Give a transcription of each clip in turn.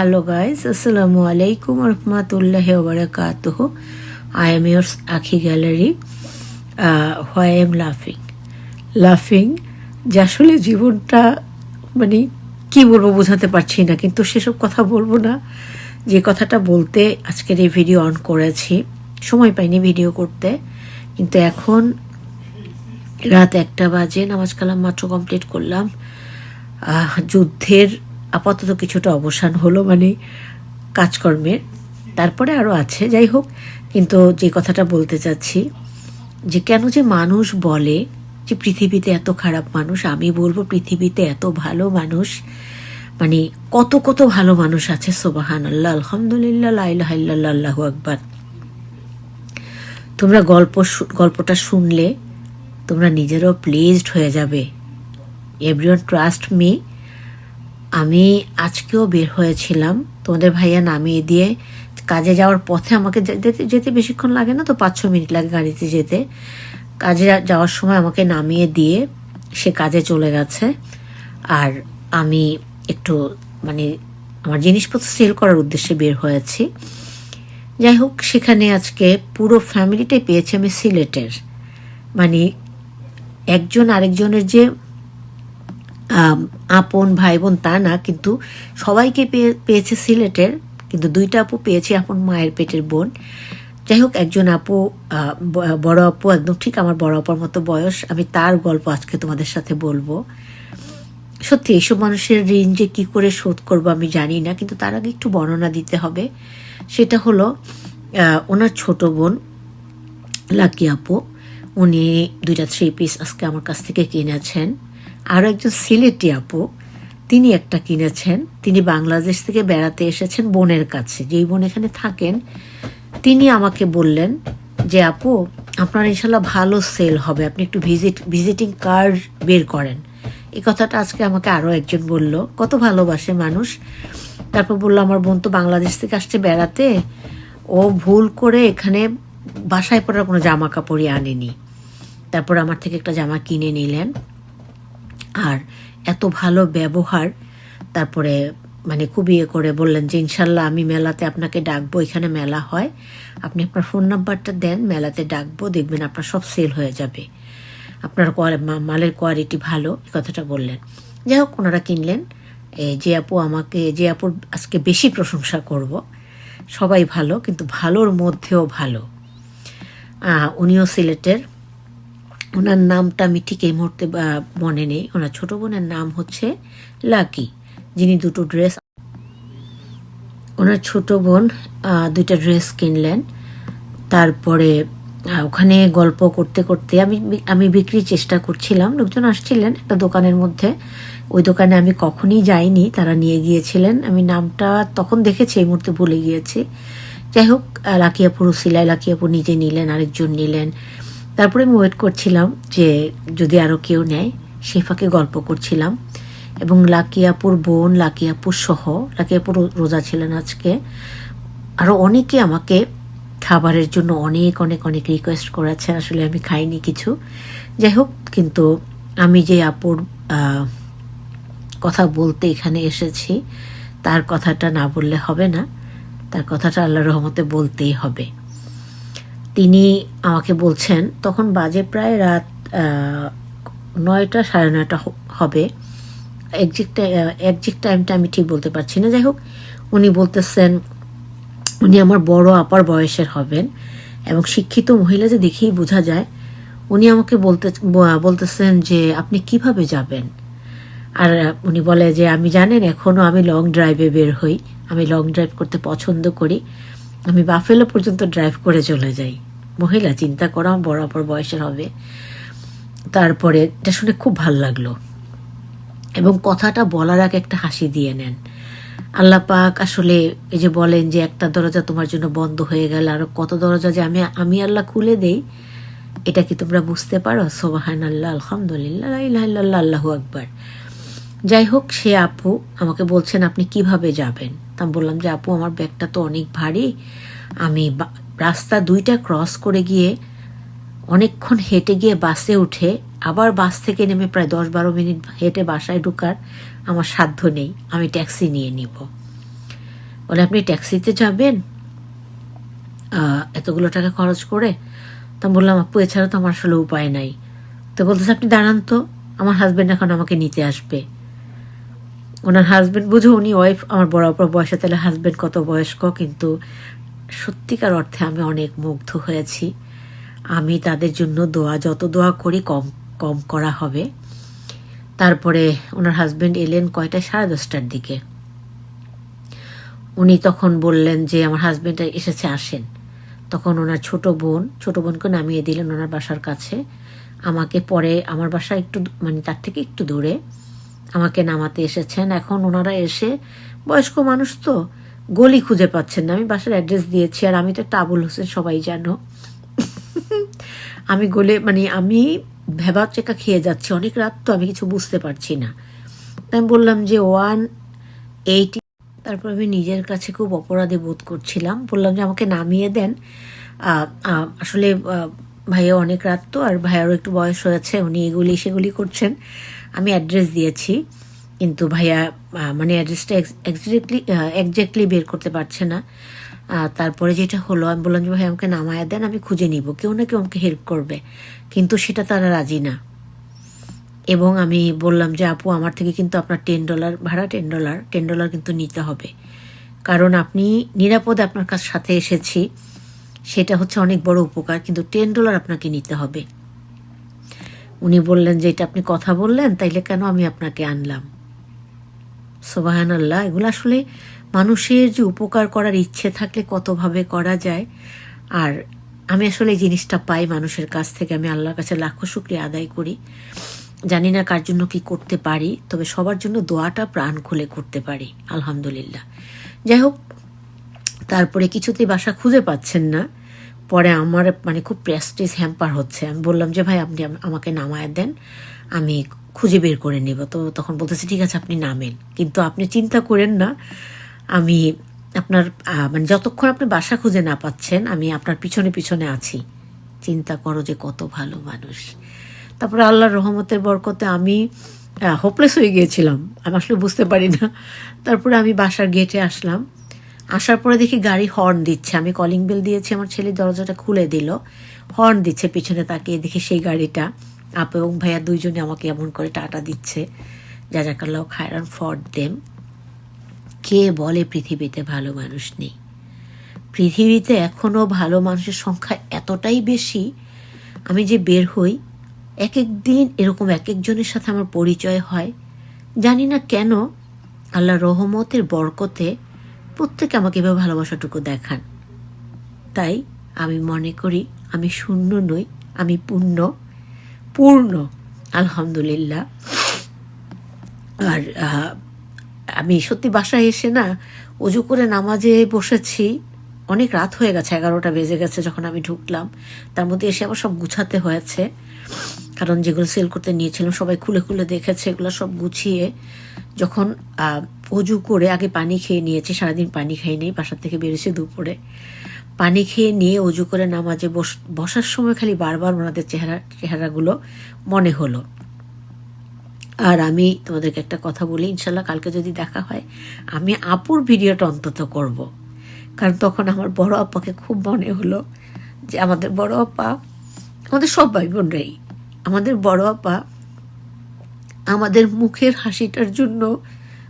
Assalamu alaikum warahmatullahi wabarakatuh. I am your Akhi Gallery. Uh, why I am laughing. Laughing যে আসলে জীবনটা মানে কি বলব বোঝাতে পারছি না কিন্তু সেসব কথা বলব না যে কথাটা বলতে আজকের এই ভিডিও অন করেছি সময় পাইনি ভিডিও করতে কিন্তু এখন রাত একটা বাজে নামাজ কালাম মাত্র কমপ্লিট করলাম যুদ্ধের আপাতত কিছুটা অবসান হলো মানে কাজকর্মের। তারপরে আরও আছে, যাই হোক। কিন্তু যে কথাটা বলতে চাচ্ছি, যে কেন যে মানুষ বলে যে পৃথিবীতে এত খারাপ মানুষ, আমি বলব পৃথিবীতে এত ভালো মানুষ মানে কত কত ভালো মানুষ আছে সোবাহান আল্লাহ আলহামদুলিল্লাহ আল্লাহ আকবার। তোমরা গল্প গল্পটা শুনলে তোমরা নিজেরও প্লেজড হয়ে যাবে। এভরিওয়ান ট্রাস্ট মি আমি আজকেও বের হয়েছিলাম। তোমাদের ভাইয়া নামিয়ে দিয়ে কাজে যাওয়ার পথে আমাকে যেতে যেতে বেশিক্ষণ লাগে না তো পাঁচ ছ মিনিট লাগে গাড়িতে যেতে। কাজে যাওয়ার সময় আমাকে নামিয়ে দিয়ে সে কাজে চলে গেছে। আর আমি একটু মানে আমার জিনিসপত্র সেল করার উদ্দেশ্যে বের হয়েছি। যাই হোক, সেখানে আজকে পুরো ফ্যামিলিটাই পেয়েছি আমি সিলেটের। মানে একজন আরেকজনের যে আপন ভাই বোন তা না, কিন্তু সবাইকে পেয়ে- পেয়েছে সিলেটের, কিন্তু দুইটা আপু পেয়েছে আপন মায়ের পেটের বোন। যাই হোক, একজন আপু বড় আপু, একদম ঠিক আমার বড় আপার মতো বয়স, আমি তার গল্প আজকে তোমাদের সাথে বলব। সত্যি, এইসব মানুষের ঋণ যে কী করে শোধ করব আমি জানি না, কিন্তু তার আগে একটু বর্ণনা দিতে হবে। সেটা হলো ওনার ছোট বোন, লাকি আপু, উনি দুইটা থ্রি পিস আজকে আমার কাছ থেকে কিনেছেন। আরও একজন সিলেটি আপু, তিনি একটা কিনেছেন। তিনি বাংলাদেশ থেকে বেড়াতে এসেছেন বোনের কাছে। যেই বোন এখানে থাকেন, তিনি আমাকে বললেন যে, আপু, আপনার ইনশাল্লাহ ভালো সেল হবে। আপনি একটু ভিজিট, ভিজিটিং কার্ড বের করেন। এই কথাটা আজকে আমাকে আরও একজন বলল। কত ভালোবাসে মানুষ। তারপর বলল, আমার বোন তো বাংলাদেশ থেকে আসছে বেড়াতে। ও ভুল করে এখানে বাসায় পড়ার কোনো জামা কাপড়ই আনেনি। তারপর আমার থেকে একটা জামা কিনে নিলেন। আর এত ভালো ব্যবহার, তারপরে মানে খুব ইয়ে করে বললেন যে, ইনশাল্লাহ আমি মেলাতে আপনাকে ডাকবো, এখানে মেলা হয়। আপনি আপনার ফোন নাম্বারটা দেন, মেলাতে ডাকবো, দেখবেন আপনার সব সেল হয়ে যাবে। আপনার মালের কোয়ালিটি ভালো, এই কথাটা বললেন। যাই হোক, ওনারা কিনলেন। যে আপু আমাকে, যে আপুর আজকে বেশি প্রশংসা করব, সবাই ভালো, কিন্তু ভালোর মধ্যেও ভালো। উনিও সিলেটের। ওনার নামটা আমি ঠিক এই মুহূর্তে মনে নেই। ওনার ছোট বোনের নাম হচ্ছে লাকি, যিনি দুটো ড্রেস ওনার ছোট বোন দুইটা ড্রেস কিনলেন। তারপরে ওখানে গল্প করতে করতে আমি আমি বিক্রির চেষ্টা করছিলাম। লোকজন আসছিলেন একটা দোকানের মধ্যে। ওই দোকানে আমি কখনই যাইনি। তারা নিয়ে গিয়েছিলেন। আমি নামটা তখন দেখেছি, এই মুহূর্তে ভুলে গিয়েছি। যাই হোক লাকিয়াপুর সিলাই লাকিয়াপুর নিজে নিলেন, আরেকজন নিলেন। তারপরে আমি ওয়েট করছিলাম যে যদি আরও কেউ নেয়, শেফাকে গল্প করছিলাম এবং লাকিয়াপুর বোন, লাকিয়াপুর সহ, লাকিয়াপুর রোজা ছিলেন আজকে আরও অনেকে আমাকে খাবারের জন্য অনেক অনেক অনেক রিকোয়েস্ট করেছেন, আসলে আমি খাইনি কিছু। যাই হোক, কিন্তু আমি যে আপুর কথা বলতে এখানে এসেছি, তার কথাটা না বললে হবে না। তার কথাটা আল্লাহ রহমতে বলতেই হবে। তিনি আমাকে বলছেন, তখন বাজে প্রায় রাত নয়টা সাড়ে নয়টা হবে। একজিক্ট একজিক্ট টাইমটা আমি ঠিক বলতে পারছি না। যাই হোক, উনি বলতেছেন, উনি আমার বড় আপার বয়সের হবেন এবং শিক্ষিত মহিলা যে দেখেই বোঝা যায়। উনি আমাকে বলতে বলতেছেন যে, আপনি কীভাবে যাবেন? আর উনি বলে যে, আমি জানেন এখনও আমি লং ড্রাইভে বের হই। আমি লং ড্রাইভ করতে পছন্দ করি। আমি বাফেলো পর্যন্ত ড্রাইভ করে চলে যাই। মহিলা, চিন্তা করো আমার বড় বয়সের হবে। তারপরে এটা শুনে খুব ভালো লাগল। এবং কথাটা বলার আগে একটা হাসি দিয়ে নেন। আল্লাহ পাক আসলে এই যে বলেন যে একটা দরজা তোমার জন্য বন্ধ হয়ে গেল, আরও কত দরজা যে আমি আমি আল্লাহ খুলে দেই, এটা কি তোমরা বুঝতে পারো? সোবাহান আল্লাহ আলহামদুলিল্লাহ আল্লাহু আকবার। যাই হোক, সে আপু আমাকে বলছেন, আপনি কীভাবে যাবেন? তা বললাম যে, আপু, আমার ব্যাগটা তো অনেক ভারী। আমি রাস্তা দুইটা ক্রস করে গিয়ে অনেকক্ষণ হেঁটে গিয়ে বাসে উঠে আবার বাস থেকে নেমে প্রায় দশ বারো মিনিট হেঁটে বাসায় ঢুকার আমার সাধ্য নেই, আমি ট্যাক্সি নিয়ে নিব। বলে, আপনি ট্যাক্সিতে যাবেন? এতগুলো টাকা খরচ করে? তা বললাম, আপু, এছাড়া তো আমার আসলে উপায় নাই। তো বলতেছে, আপনি দাঁড়ান তো, আমার হাজব্যান্ড এখন আমাকে নিতে আসবে। ওনার হাজব্যান্ড বুঝো, উনি ওয়াইফ আমার বড় অপর বয়সে, তাহলে হাজব্যান্ড কত বয়স্ক, কিন্তু সত্যিকার অর্থে আমি অনেক মুগ্ধ হয়েছি। আমি তাদের জন্য দোয়া, যত দোয়া করি কম কম করা হবে। তারপরে ওনার হাজব্যান্ড এলেন কয়টা? সাড়ে দশটার দিকে। উনি তখন বললেন যে, আমার হাজব্যান্ড এসেছে, আসেন। তখন ওনার ছোট বোন, ছোট বোনকে নামিয়ে দিলেন ওনার বাসার কাছে। আমাকে পরে, আমার বাসা একটু মানে তার থেকে একটু দূরে। আমাকে নামাতে এসেছেন। এখন ওনারা এসে বয়স্ক মানুষ তো। গলি খুঁজে পাচ্ছেন না। আমি বাসার অ্যাড্রেস দিয়েছি আর আমি তো একটা আবুল হোসেন, সবাই জানো। আমি গলে মানে আমি ভেবা চেকা খেয়ে যাচ্ছি। অনেক রাত তো আমি কিছু বুঝতে পারছি না। আমি বললাম যে, ওয়ান এইটি তারপর আমি নিজের কাছে খুব অপরাধী বোধ করছিলাম। বললাম যে, আমাকে নামিয়ে দেন। আসলে ভাইয়া অনেক রাত তো, আর ভাইয়ারও একটু বয়স হয়েছে, উনি এগুলি সেগুলি করছেন। আমি অ্যাড্রেস দিয়েছি। কিন্তু ভাইয়া মানে অ্যাড্রেসটা এক্স্যাক্টলি একজ্যাক্টলি বের করতে পারছে না। তারপরে যেটা হলো, আমি বললাম যে, ভাই, আমাকে নামায় দেন, আমি খুঁজে নিব। কেউ না কেউ আমাকে হেল্প করবে। কিন্তু সেটা তারা রাজি না। এবং আমি বললাম যে, আপু, আমার থেকে কিন্তু আপনার টেন ডলার ভাড়া টেন ডলার টেন ডলার কিন্তু নিতে হবে। কারণ আপনি নিরাপদে আপনার কাছ সাথে এসেছি। সেটা হচ্ছে অনেক বড় উপকার, কিন্তু টেন ডলার আপনাকে নিতে হবে। উনি বললেন যে, এটা আপনি কথা বললেন, তাইলে কেন আমি আপনাকে আনলাম? সোবাহান আল্লাহ এগুলো আসলে মানুষের যে উপকার করার ইচ্ছে থাকলে কতভাবে করা যায়। আর আমি আসলে এই জিনিসটা পাই মানুষের কাছ থেকে, আমি আল্লাহর কাছে লাখো শুক্রিয়া আদায় করি। জানি না কার জন্য কি করতে পারি, তবে সবার জন্য দোয়াটা প্রাণ খুলে করতে পারি, আলহামদুলিল্লাহ। যাই হোক, তারপরে কিছুতেই বাসা খুঁজে পাচ্ছেন না। পরে আমার মানে খুব প্রেস্টিজ হ্যাম্পার হচ্ছে। আমি বললাম যে, ভাই, আপনি আমাকে নামায় দেন। আমি খুঁজে বের করে নিব। তো তখন বলতেছে, ঠিক আছে, আপনি নামেন। কিন্তু আপনি চিন্তা করেন না, আমি আপনার মানে যতক্ষণ আপনি বাসা খুঁজে না পাচ্ছেন, আমি আপনার পিছনে পিছনে আছি। চিন্তা করো যে কত ভালো মানুষ। তারপরে আল্লাহর রহমতের বরকতে আমি হোপলেস হয়ে গিয়েছিলাম। আমি আসলে বুঝতে পারি না। তারপরে আমি বাসার গেটে আসলাম। আসার পরে দেখি গাড়ি হর্ন দিচ্ছে। আমি কলিং বেল দিয়েছি, আমার ছেলে দরজাটা খুলে দিল। হর্ন দিচ্ছে, পিছনে তাকিয়ে দেখি সেই গাড়িটা। আপু এবং ভাইয়া দুইজনে আমাকে এমন করে টাটা দিচ্ছে। যা যাকাল্লাহ খায়রান ফর দেম। কে বলে পৃথিবীতে ভালো মানুষ নেই? পৃথিবীতে এখনও ভালো মানুষের সংখ্যা এতটাই বেশি, আমি যে বের হই এক এক দিন এরকম এক একজনের সাথে আমার পরিচয় হয়। জানি না কেন আল্লাহ রহমতের বরকতে প্রত্যেকে আমাকে এভাবে ভালোবাসাটুকু দেখান। তাই আমি মনে করি, আমি শূন্য নই, আমি পূর্ণ। পূর্ণ, আলহামদুলিল্লাহ। আর আমি সত্যি বাসায় এসে না অজু করে নামাজে বসেছি। অনেক রাত হয়ে গেছে, এগারোটা বেজে গেছে যখন আমি ঢুকলাম। তার মধ্যে এসে আবার সব গুছাতে হয়েছে। কারণ যেগুলো সেল করতে নিয়েছিলাম সবাই খুলে খুলে দেখেছে, এগুলো সব গুছিয়ে যখন অজু করে আগে পানি খেয়ে নিয়েছি, সারাদিন পানি খাই নেই বাসার থেকে বেরিয়েছি দুপুরে। পানি খেয়ে নিয়ে অজু করে নামাজে বস বসার সময় খালি বারবার ওনাদের চেহারা চেহারাগুলো মনে হলো আর আমি তোমাদেরকে একটা কথা বলি, ইনশাল্লাহ কালকে যদি দেখা হয়, আমি আপুর ভিডিওটা অন্তত করব। কারণ তখন আমার বড় আপাকে খুব মনে হলো যে আমাদের বড় আপা আমাদের সব ভাই বোনরাই আমাদের বড় আপা আমাদের মুখের হাসিটার জন্য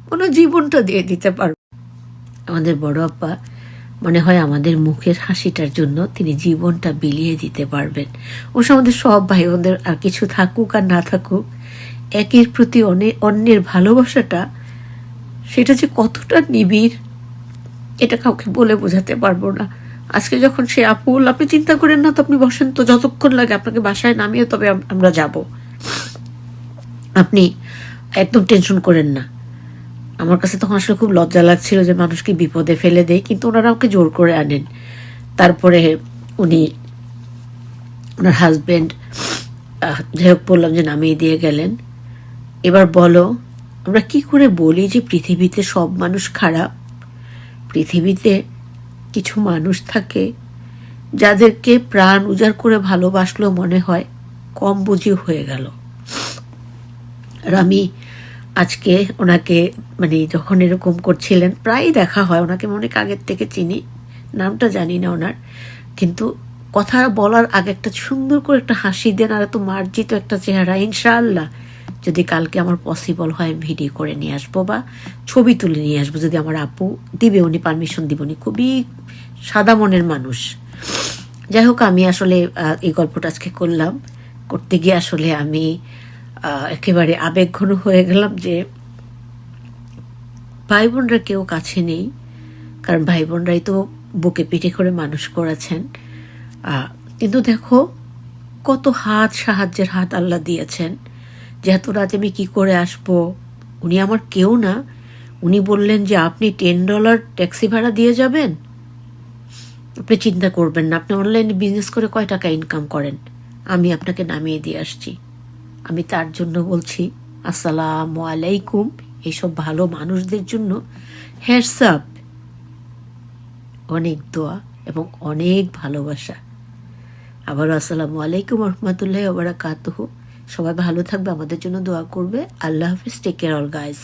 কোনো জীবনটা দিয়ে দিতে পারবে আমাদের বড় আপা মনে হয় আমাদের মুখের হাসিটার জন্য তিনি জীবনটা বিলিয়ে দিতে পারবেন। অবশ্য আমাদের সব ভাই বোনদের আর কিছু থাকুক আর না থাকুক, একের প্রতি অনে- অন্যের ভালোবাসাটা, সেটা যে কতটা নিবিড়, এটা কাউকে বলে বোঝাতে পারব না। আজকে যখন সে আপুল, আপনি চিন্তা করেন না তো আপনি বসেন তো যতক্ষণ লাগে আপনাকে বাসায় নামিয়ে তবে আমরা যাব। আপনি একদম টেনশন করেন না। আমার কাছে তখন আসলে খুব লজ্জা লাগছিল যে মানুষকে বিপদে ফেলে দেয় কিন্তু ওনারা আমাকে জোর করে আনেন। তারপরে উনি, ওনার হাজবেন্ড যাই হোক বললাম যে নামিয়ে দিয়ে গেলেন। এবার বলো, আমরা কি করে বলি যে পৃথিবীতে সব মানুষ খারাপ? পৃথিবীতে কিছু মানুষ থাকে যাদেরকে প্রাণ উজাড় করে ভালোবাসলেও মনে হয় কম বুঝি হয়ে গেল। আর আমি আজকে ওনাকে মানে যখন এরকম করছিলেন, প্রায়ই দেখা হয়, ওনাকে অনেক আগের থেকে চিনি, নামটা জানি না ওনার, কিন্তু কথা বলার আগে একটা সুন্দর করে একটা হাসি দেন, আর এত মার্জিত একটা চেহারা, ইনশাআল্লাহ যদি কালকে আমার পসিবল হয়, আমি ভিডিও করে নিয়ে আসব বা ছবি তুলে নিয়ে আসব, যদি আমার আপু দিবে, উনি পারমিশন দিব, উনি খুবই সাদা মনের মানুষ। যাই হোক, আমি আসলে এই গল্পটা আজকে করলাম। করতে গিয়ে আসলে আমি একেবারে আবেগঘন হয়ে গেলাম যে ভাই বোনরা কেউ কাছে নেই, কারণ ভাই বোনরাই তো বুকে পিঠে করে মানুষ করেছেন। কিন্তু দেখো, কত হাত সাহায্যের হাত আল্লাহ দিয়েছেন যে এত রাতে আমি কি করে আসব? উনি আমার কেউ না। উনি বললেন যে, আপনি টেন ডলার ট্যাক্সি ভাড়া দিয়ে যাবেন? আপনি চিন্তা করবেন না। আপনি অনলাইনে বিজনেস করে কয় টাকা ইনকাম করেন? আমি আপনাকে নামিয়ে দিয়ে আসছি। আমি তার জন্য বলছি, আসসালাম আলাইকুম। এইসব ভালো মানুষদের জন্য হ্যাটসঅ্যাপ অনেক দোয়া এবং অনেক ভালোবাসা। আবারও আসসালামু আলাইকুম রহমতুল্লাহ ওবরাকাতুহ সবাই ভালো থাকবে, আমাদের জন্য দোয়া করবে। আল্লাহ হাফিজ টেক কেয়ার অল গাইস